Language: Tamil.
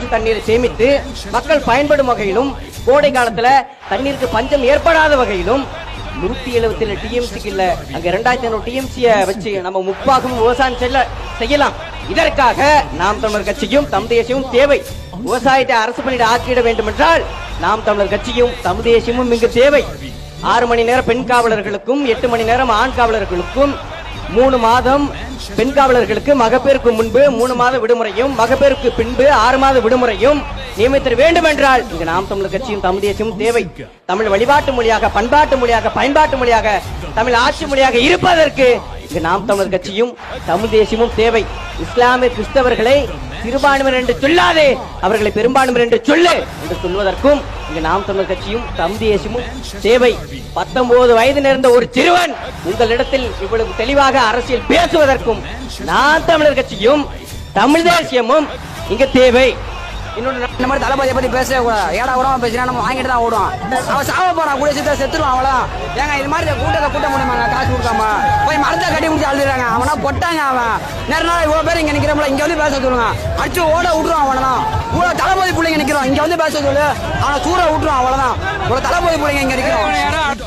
தண்ணீரை சேமித்து மக்கள் பயன்படும் வகையிலும் கோடை காலத்துல தண்ணீருக்கு பஞ்சம் ஏற்படாத வகையிலும் நூத்தி எழுபத்தி ஏழு டிஎம்சிக்கு இல்ல அங்க ரெண்டாயிரத்தி ஐநூறு டிஎம்சிய வச்சு நம்ம முப்பாகும் விவசாயம் செல்ல செய்யலாம். இதற்காக நாம் தமிழர் கட்சியும் தம் தேசியமும் தேவை. விவசாயத்தை அரசு பணியிட ஆக்கிட வேண்டும் என்றால் நாம் தமிழர் கட்சியும் தம் தேசியமும் இங்கு தேவை. ஆறு மணி நேரம் பெண் காவலர்களுக்கும் எட்டு மணி நேரம் ஆண் காவலர்களுக்கும் மூணு மாதம் பெண் காவலர்களுக்கு மகப்பேருக்கு முன்பு மூணு மாத விடுமுறையும் மகப்பேருக்கு பின்பு ஆறு மாத விடுமுறையும் நியமித்திட வேண்டும் என்றால் இங்கு நாம் தமிழர் கட்சியும் தமிழ் தேசியமும் தேவை. தமிழ் வழிபாட்டு மொழியாக பண்பாட்டு மொழியாக பயன்பாட்டு மொழியாக தமிழ் ஆட்சி மொழியாக இருப்பதற்கு இங்கு நாம் தமிழர் கட்சியும் தமிழ் தேசியமும் தேவை. இஸ்லாமிய கிறிஸ்தவர்களை சிறுபான்மையினர் என்று சொல்லாதே. அவர்களை பெரும்பான்மையினர் என்று சொல்லு. என்று சொல்வதற்கும் இங்கு நாம் தமிழர் கட்சியும் தம் தேசியமும் தேவை பத்தொன்பது வயது நிறைந்த ஒரு சிறுவன் உங்களிடத்தில் இவ்வளவு தெளிவாக அரசியல் பேசுவதற்கும் நான் தமிழர் கட்சியும் தமிழ் தேசியமும் இங்கு தேவை. இன்னொன்று இந்த மாதிரி தளபதியை பற்றி பேசவே கூடாது. ஏடா உடம்பு பேசினா நம்ம வாங்கிட்டு தான் ஓடுவோம் அவன் சாவ போறான் கூட சீத்த செத்துருவான் அவ்வளவுதான் ஏங்க இது மாதிரி கூட்டத்தை கூட்ட முடியுமாங்க காசு கொடுக்காம. போய் மரத்தை கட்டி முடிச்சு அழுதுறாங்க. அவனா பொட்டாங்க அவன். நேர நாள் இவ்வளோ பேர் இங்கே நிற்கிறோம்ல இங்கே வந்து பேச சொல்லுங்க. அடிச்சு ஓட விட்டுருவான் அவனதான் இவ்வளோ தளபதி பிள்ளைங்க நிற்கிறோம் இங்கே வந்து பேச சொல்லு. அவனை சூற விட்டுருவான் அவ்வளோதான் இவ்வளோ தளபதி பிள்ளைங்க இங்கே நிற்கிறோம்